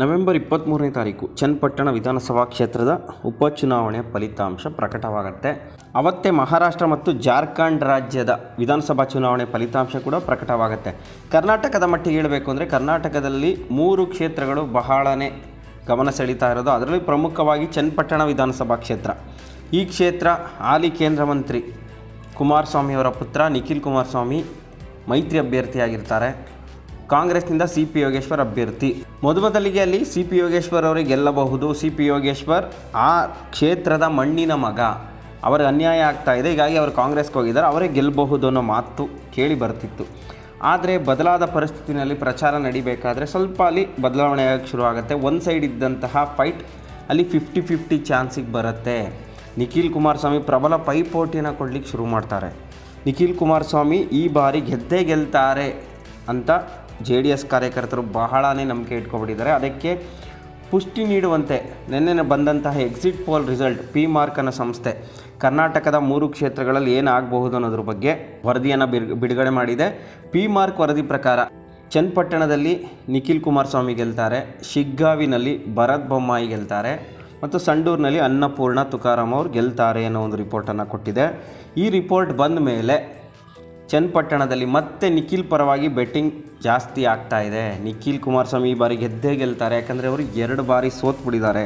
November ಇಪ್ಪತ್ತ್ಮೂರನೇ ತಾರೀಕು ಚನ್ನಪಟ್ಟಣ ವಿಧಾನಸಭಾ ಕ್ಷೇತ್ರದ ಉಪಚುನಾವಣೆ ಫಲಿತಾಂಶ ಪ್ರಕಟವಾಗುತ್ತೆ. ಅವತ್ತೇ ಮಹಾರಾಷ್ಟ್ರ ಮತ್ತು ಜಾರ್ಖಂಡ್ ರಾಜ್ಯದ ವಿಧಾನಸಭಾ ಚುನಾವಣೆ ಫಲಿತಾಂಶ ಕೂಡ ಪ್ರಕಟವಾಗುತ್ತೆ. ಕರ್ನಾಟಕದ ಮಟ್ಟಿಗೆ ಹೇಳಬೇಕು ಅಂದರೆ ಕರ್ನಾಟಕದಲ್ಲಿ ಮೂರು ಕ್ಷೇತ್ರಗಳು ಬಹಳನೇ ಗಮನ ಸೆಳೀತಾ ಇರೋದು. ಅದರಲ್ಲಿ ಪ್ರಮುಖವಾಗಿ ಚನ್ನಪಟ್ಟಣ ವಿಧಾನಸಭಾ ಕ್ಷೇತ್ರ. ಈ ಕ್ಷೇತ್ರ ಹಾಲಿ ಕೇಂದ್ರ ಮಂತ್ರಿ ಕುಮಾರಸ್ವಾಮಿಯವರ ಪುತ್ರ ನಿಖಿಲ್ ಕುಮಾರಸ್ವಾಮಿ ಮೈತ್ರಿ ಅಭ್ಯರ್ಥಿಯಾಗಿರ್ತಾರೆ. ಕಾಂಗ್ರೆಸ್ನಿಂದ ಸಿ ಪಿ ಯೋಗೇಶ್ವರ್ ಅಭ್ಯರ್ಥಿ. ಮೊದಮೊದಲಿಗೆ ಅಲ್ಲಿ ಸಿ ಪಿ ಯೋಗೇಶ್ವರ್ ಅವರಿಗೆ ಗೆಲ್ಲಬಹುದು. ಸಿ ಪಿ ಯೋಗೇಶ್ವರ್ ಆ ಕ್ಷೇತ್ರದ ಮಣ್ಣಿನ ಮಗ. ಅವರಿಗೆ ಅನ್ಯಾಯ ಆಗ್ತಾ ಇದೆ. ಹೀಗಾಗಿ ಅವರು ಕಾಂಗ್ರೆಸ್ಗೆ ಹೋಗಿದ್ದಾರೆ. ಅವರೇ ಗೆಲ್ಲಬಹುದು ಅನ್ನೋ ಮಾತು ಕೇಳಿ ಬರ್ತಿತ್ತು. ಆದರೆ ಬದಲಾದ ಪರಿಸ್ಥಿತಿನಲ್ಲಿ ಪ್ರಚಾರ ನಡಿಬೇಕಾದ್ರೆ ಸ್ವಲ್ಪ ಅಲ್ಲಿ ಬದಲಾವಣೆ ಆಗಕ್ಕೆ ಶುರು ಆಗುತ್ತೆ. ಒಂದು ಸೈಡ್ ಇದ್ದಂತಹ ಫೈಟ್ ಅಲ್ಲಿ ಫಿಫ್ಟಿ ಫಿಫ್ಟಿ ಚಾನ್ಸಿಗೆ ಬರುತ್ತೆ. ನಿಖಿಲ್ ಕುಮಾರಸ್ವಾಮಿ ಪ್ರಬಲ ಪೈಪೋಟಿಯನ್ನು ಕೊಡಲಿಕ್ಕೆ ಶುರು ಮಾಡ್ತಾರೆ. ನಿಖಿಲ್ ಕುಮಾರಸ್ವಾಮಿ ಈ ಬಾರಿ ಗೆದ್ದೇ ಗೆಲ್ತಾರೆ ಅಂತ ಜೆ ಡಿ ಎಸ್ ಕಾರ್ಯಕರ್ತರು ಬಹಳಾ ನಂಬಿಕೆ ಇಟ್ಕೊಬಿಟ್ಟಿದ್ದಾರೆ. ಅದಕ್ಕೆ ಪುಷ್ಟಿ ನೀಡುವಂತೆ ನಿನ್ನೆ ಬಂದಂತಹ exit poll result P Marq ಅನ್ನೋ ಸಂಸ್ಥೆ ಕರ್ನಾಟಕದ ಮೂರು ಕ್ಷೇತ್ರಗಳಲ್ಲಿ ಏನಾಗಬಹುದು ಅನ್ನೋದ್ರ ಬಗ್ಗೆ ವರದಿಯನ್ನು ಬಿಡ್- ಬಿಡುಗಡೆ ಮಾಡಿದೆ. ಪಿ ಮಾರ್ಕ್ ವರದಿ ಪ್ರಕಾರ ಚನ್ನಪಟ್ಟಣದಲ್ಲಿ ನಿಖಿಲ್ ಕುಮಾರಸ್ವಾಮಿ ಗೆಲ್ತಾರೆ, ಶಿಗ್ಗಾವಿನಲ್ಲಿ ಭರತ್ ಬೊಮ್ಮಾಯಿ ಗೆಲ್ತಾರೆ ಮತ್ತು ಸಂಡೂರಿನಲ್ಲಿ ಅನ್ನಪೂರ್ಣ ತುಕಾರಾಮ್ ಅವರು ಗೆಲ್ತಾರೆ ಅನ್ನೋ ಒಂದು ರಿಪೋರ್ಟನ್ನು ಕೊಟ್ಟಿದೆ. ಈ ರಿಪೋರ್ಟ್ ಬಂದ ಮೇಲೆ ಚನ್ನಪಟ್ಟಣದಲ್ಲಿ ಮತ್ತೆ ನಿಖಿಲ್ ಪರವಾಗಿ ಬೆಟ್ಟಿಂಗ್ ಜಾಸ್ತಿ ಆಗ್ತಾ ಇದೆ. ನಿಖಿಲ್ ಕುಮಾರಸ್ವಾಮಿ ಈ ಬಾರಿ ಗೆದ್ದೇ ಗೆಲ್ತಾರೆ. ಯಾಕಂದರೆ ಅವರು ಎರಡು ಬಾರಿ ಸೋತ್ಬಿಟ್ಟಿದ್ದಾರೆ.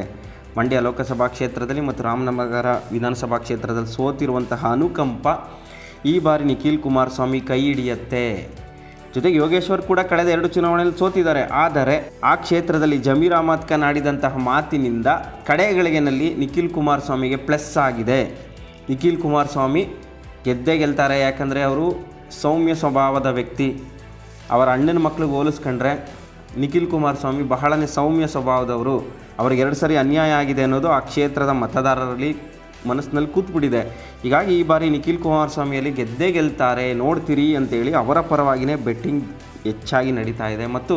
ಮಂಡ್ಯ ಲೋಕಸಭಾ ಕ್ಷೇತ್ರದಲ್ಲಿ ಮತ್ತು ರಾಮನಗರ ವಿಧಾನಸಭಾ ಕ್ಷೇತ್ರದಲ್ಲಿ ಸೋತಿರುವಂತಹ ಅನುಕಂಪ ಈ ಬಾರಿ ನಿಖಿಲ್ ಕುಮಾರಸ್ವಾಮಿ ಕೈ ಹಿಡಿಯತ್ತೆ. ಜೊತೆಗೆ ಯೋಗೇಶ್ವರ್ ಕೂಡ ಕಳೆದ ಎರಡು ಚುನಾವಣೆಯಲ್ಲಿ ಸೋತಿದ್ದಾರೆ. ಆದರೆ ಆ ಕ್ಷೇತ್ರದಲ್ಲಿ ಜಮೀರ್ ಅಹಮದ್ ಖಾನ್ ಆಡಿದಂತಹ ಮಾತಿನಿಂದ ಕಡೆಗಳಿಗೆನಲ್ಲಿ ನಿಖಿಲ್ ಕುಮಾರಸ್ವಾಮಿಗೆ ಪ್ಲಸ್ ಆಗಿದೆ. ನಿಖಿಲ್ ಕುಮಾರಸ್ವಾಮಿ ಗೆದ್ದೇ ಗೆಲ್ತಾರೆ. ಯಾಕಂದರೆ ಅವರು ಸೌಮ್ಯ ಸ್ವಭಾವದ ವ್ಯಕ್ತಿ. ಅವರ ಅಣ್ಣನ ಮಕ್ಕಳಿಗೆ ಹೋಲಿಸ್ಕೊಂಡ್ರೆ ನಿಖಿಲ್ ಕುಮಾರಸ್ವಾಮಿ ಬಹಳನೇ ಸೌಮ್ಯ ಸ್ವಭಾವದವರು. ಅವ್ರಿಗೆ ಎರಡು ಸರಿ ಅನ್ಯಾಯ ಆಗಿದೆ ಅನ್ನೋದು ಆ ಕ್ಷೇತ್ರದ ಮತದಾರರಲ್ಲಿ ಮನಸ್ಸಿನಲ್ಲಿ ಕೂತ್ಬಿಟ್ಟಿದೆ. ಹೀಗಾಗಿ ಈ ಬಾರಿ ನಿಖಿಲ್ ಕುಮಾರಸ್ವಾಮಿಯಲ್ಲಿ ಗೆದ್ದೇ ಗೆಲ್ತಾರೆ, ನೋಡ್ತೀರಿ ಅಂತೇಳಿ ಅವರ ಪರವಾಗಿಯೇ ಬೆಟ್ಟಿಂಗ್ ಹೆಚ್ಚಾಗಿ ನಡೀತಾ ಇದೆ. ಮತ್ತು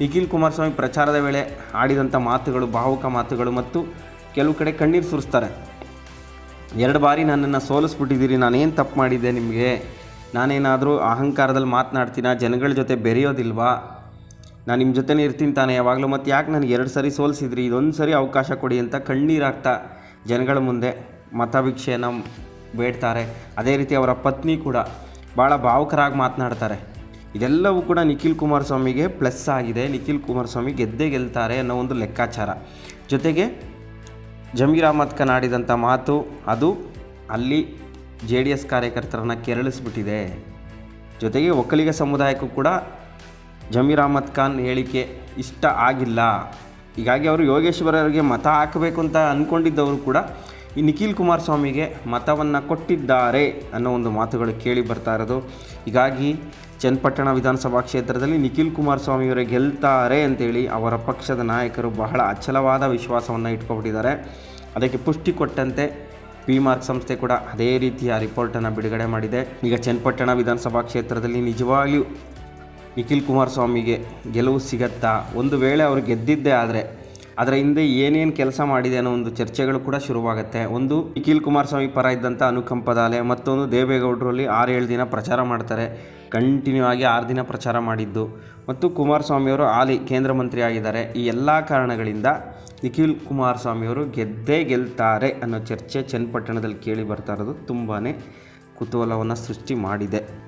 ನಿಖಿಲ್ ಕುಮಾರಸ್ವಾಮಿ ಪ್ರಚಾರದ ವೇಳೆ ಆಡಿದಂಥ ಮಾತುಗಳು, ಭಾವುಕ ಮಾತುಗಳು ಮತ್ತು ಕೆಲವು ಕಡೆ ಕಣ್ಣೀರು ಸುರಿಸ್ತಾರೆ. ಎರಡು ಬಾರಿ ನನ್ನನ್ನು ಸೋಲಿಸ್ಬಿಟ್ಟಿದ್ದೀರಿ, ನಾನೇನು ತಪ್ಪು ಮಾಡಿದ್ದೆ ನಿಮಗೆ? ನಾನೇನಾದರೂ ಅಹಂಕಾರದಲ್ಲಿ ಮಾತನಾಡ್ತೀನ? ಜನಗಳ ಜೊತೆ ಬೆರೆಯೋದಿಲ್ವಾ? ನಾನು ನಿಮ್ಮ ಜೊತೆನೇ ಇರ್ತೀನಿ ತಾನೆ ಯಾವಾಗಲೂ, ಮತ್ತು ಯಾಕೆ ನನಗೆ ಎರಡು ಸರಿ ಸೋಲಿಸಿದ್ರಿ? ಇದೊಂದು ಸರಿ ಅವಕಾಶ ಕೊಡಿ ಅಂತ ಕಣ್ಣೀರಾಗ್ತಾ ಜನಗಳ ಮುಂದೆ ಮತಭಿಕ್ಷೆಯನ್ನು ಬೇಡ್ತಾರೆ. ಅದೇ ರೀತಿ ಅವರ ಪತ್ನಿ ಕೂಡ ಭಾಳ ಭಾವುಕರಾಗಿ ಮಾತನಾಡ್ತಾರೆ. ಇದೆಲ್ಲವೂ ಕೂಡ ನಿಖಿಲ್ ಕುಮಾರಸ್ವಾಮಿಗೆ ಪ್ಲಸ್ ಆಗಿದೆ. ನಿಖಿಲ್ ಕುಮಾರಸ್ವಾಮಿ ಗೆದ್ದೇ ಗೆಲ್ತಾರೆ ಅನ್ನೋ ಒಂದು ಲೆಕ್ಕಾಚಾರ. ಜೊತೆಗೆ ಜಮೀರ್ ಅಹಮದ್ ಖಾನ್ ಆಡಿದಂಥ ಮಾತು, ಅದು ಅಲ್ಲಿ ಜೆ ಡಿ ಎಸ್ ಕಾರ್ಯಕರ್ತರನ್ನು ಕೆರಳಿಸ್ಬಿಟ್ಟಿದೆ. ಜೊತೆಗೆ ಒಕ್ಕಲಿಗ ಸಮುದಾಯಕ್ಕೂ ಕೂಡ ಜಮೀರ್ ಅಹಮದ್ ಖಾನ್ ಹೇಳಿಕೆ ಇಷ್ಟ ಆಗಿಲ್ಲ. ಹೀಗಾಗಿ ಅವರು ಯೋಗೇಶ್ವರರಿಗೆ ಮತ ಹಾಕಬೇಕು ಅಂತ ಅಂದ್ಕೊಂಡಿದ್ದವರು ಕೂಡ ಈ ನಿಖಿಲ್ ಕುಮಾರಸ್ವಾಮಿಗೆ ಮತವನ್ನು ಕೊಟ್ಟಿದ್ದಾರೆ ಅನ್ನೋ ಒಂದು ಮಾತುಗಳು ಕೇಳಿ ಬರ್ತಾ ಇರೋದು. ಹೀಗಾಗಿ ಚನ್ನಪಟ್ಟಣ ವಿಧಾನಸಭಾ ಕ್ಷೇತ್ರದಲ್ಲಿ ನಿಖಿಲ್ ಕುಮಾರಸ್ವಾಮಿಯವರೇ ಗೆಲ್ತಾರೆ ಅಂತೇಳಿ ಅವರ ಪಕ್ಷದ ನಾಯಕರು ಬಹಳ ಅಚಲವಾದ ವಿಶ್ವಾಸವನ್ನು ಇಟ್ಕೊಬಿಟ್ಟಿದ್ದಾರೆ. ಅದಕ್ಕೆ ಪುಷ್ಟಿ ಕೊಟ್ಟಂತೆ ಪಿ ಮಾರ್ಕ್ ಸಂಸ್ಥೆ ಕೂಡ ಅದೇ ರೀತಿಯ ರಿಪೋರ್ಟನ್ನು ಬಿಡುಗಡೆ ಮಾಡಿದೆ. ಈಗ ಚನ್ನಪಟ್ಟಣ ವಿಧಾನಸಭಾ ಕ್ಷೇತ್ರದಲ್ಲಿ ನಿಜವಾಗಿಯೂ ನಿಖಿಲ್ ಕುಮಾರಸ್ವಾಮಿಗೆ ಗೆಲುವು ಸಿಗತ್ತಾ? ಒಂದು ವೇಳೆ ಅವರು ಗೆದ್ದಿದ್ದೇ ಆದರೆ ಅದರ ಹಿಂದೆ ಏನೇನು ಕೆಲಸ ಮಾಡಿದೆ ಅನ್ನೋ ಒಂದು ಚರ್ಚೆಗಳು ಕೂಡ ಶುರುವಾಗುತ್ತೆ. ಒಂದು ನಿಖಿಲ್ ಕುಮಾರಸ್ವಾಮಿ ಪರ ಇದ್ದಂಥ ಅನುಕಂಪದ ಅಲೆ ಮತ್ತೊಂದು ದೇವೇಗೌಡರಲ್ಲಿ ಆರು ಏಳು ದಿನ ಪ್ರಚಾರ ಮಾಡ್ತಾರೆ. ಕಂಟಿನ್ಯೂ ಆಗಿ ಆರು ದಿನ ಪ್ರಚಾರ ಮಾಡಿದ್ದು. ಮತ್ತು ಕುಮಾರಸ್ವಾಮಿಯವರು ಆಲಿ ಕೇಂದ್ರ ಮಂತ್ರಿ ಆಗಿದ್ದಾರೆ. ಈ ಎಲ್ಲ ಕಾರಣಗಳಿಂದ ನಿಖಿಲ್ ಕುಮಾರಸ್ವಾಮಿಯವರು ಗೆದ್ದೇ ಗೆಲ್ತಾರೆ ಅನ್ನೋ ಚರ್ಚೆ ಚನ್ನಪಟ್ಟಣದಲ್ಲಿ ಕೇಳಿ ಬರ್ತಾ ಇರೋದು ತುಂಬಾ ಕುತೂಹಲವನ್ನು ಸೃಷ್ಟಿ ಮಾಡಿದೆ.